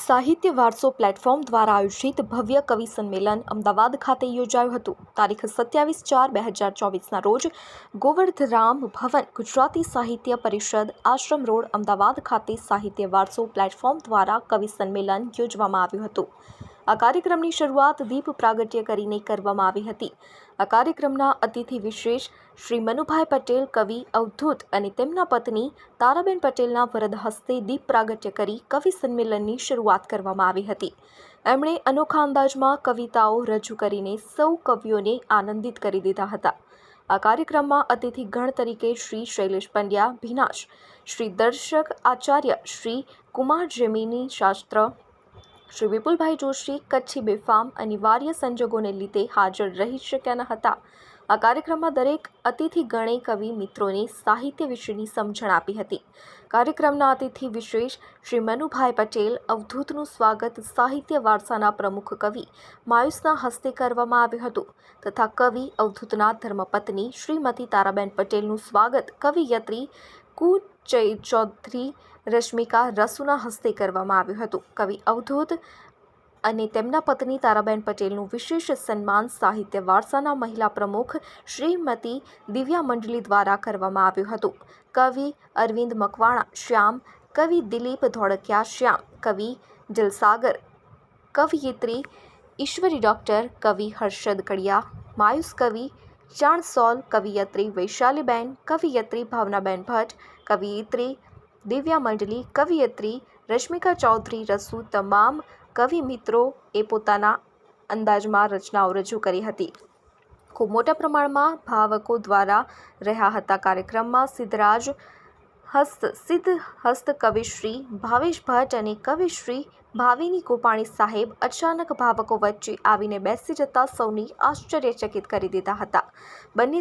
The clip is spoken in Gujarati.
સાહિત્ય વારસો પ્લેટફોર્મ દ્વારા આયોજિત ભવ્ય કવિ સંમેલન અમદાવાદ ખાતે યોજાયું હતું. તારીખ સત્યાવીસ ચાર બે હજાર ચોવીસના રોજ ગોવર્ધરામ ભવન ગુજરાતી સાહિત્ય પરિષદ આશ્રમ રોડ અમદાવાદ ખાતે સાહિત્ય વારસો પ્લેટફોર્મ દ્વારા કવિ સંમેલન યોજવામાં આવ્યું હતું. આ કાર્યક્રમની શરૂઆત દીપ પ્રાગટ્ય કરીને કરવામાં આવી હતી. આ કાર્યક્રમના અતિથિ વિશેષ શ્રી મનુભાઈ પટેલ, કવિ અવધૂત અને તેમના પત્ની તારાબેન પટેલના વરદ હસ્તે દીપ પ્રાગટ્ય કરી કવિ સંમેલનની શરૂઆત કરવામાં આવી હતી. એમણે અનોખા અંદાજમાં કવિતાઓ રજૂ કરીને સૌ કવિઓને આનંદિત કરી દીધા હતા. આ કાર્યક્રમમાં અતિથિ ગણ તરીકે શ્રી શૈલેષ પંડ્યા, ભીનાશ, શ્રી દર્શક આચાર્ય, શ્રી કુમાર જેમિની શાસ્ત્ર શ્રી વિપુલભાઈ જોશી, કચ્છી બેફામ અનિવાર્ય સંજોગોને લીધે હાજર રહી શક્યા ન હતા. આ કાર્યક્રમમાં દરેક અતિથિ ગણે કવિ મિત્રોને સાહિત્ય વિશેની સમજણ આપી હતી. કાર્યક્રમના અતિથિ વિશેષ શ્રી મનુભાઈ પટેલ, અવધૂતનું સ્વાગત સાહિત્ય વારસાના પ્રમુખ કવિ માયુસના હસ્તે કરવામાં આવ્યું હતું તથા કવિ અવધૂતના ધર્મપત્ની શ્રીમતી તારાબેન પટેલનું સ્વાગત કવિયત્રી કુ ચૈ ચૌધરી, રશ્મિકા રસુના હસ્તે કરવામાં આવ્યું હતું. કવિ અવધૂત અને તેમના પત્ની તારાબેન પટેલનું વિશેષ સન્માન સાહિત્ય વારસાના મહિલા પ્રમુખ શ્રીમતી દિવ્યા મંડલી દ્વારા કરવામાં આવ્યું હતું. કવિ અરવિંદ મકવાણા શ્યામ, કવિ દિલીપ ધોળકિયા શ્યામ, કવિ જલસાગર, કવિયત્રી ઈશ્વરી ડૉક્ટર, કવિ હર્ષદ કડિયા, માયુસ કવિ ચાણસોલ કવિયત્રી વૈશાલીબેન, કવિયત્રી ભાવનાબેન ભટ્ટ, કવિયત્રી દિવ્યા મંડલી, કવિયત્રી રશ્મિકા ચૌધરી રસુ તમામ કવિ મિત્રો એ પોતાના અંદાજમાં રચનાઓ રજૂ કરી હતી. ખૂબ મોટા પ્રમાણમાં ભાવકો દ્વારા રહ્યા હતા કાર્યક્રમમાં સિદ્ધરાજ હસ્ત સિદ્ધ હસ્ત કવિશ્રી ભાવેશ ભટ્ટ અને કવિશ્રી ભાવિની ગોપાણી સાહેબ અચાનક ભાવકો વચ્ચે આવીને બેસી જતા સૌની આશ્ચર્યચકિત કરી દીધા હતા. બંને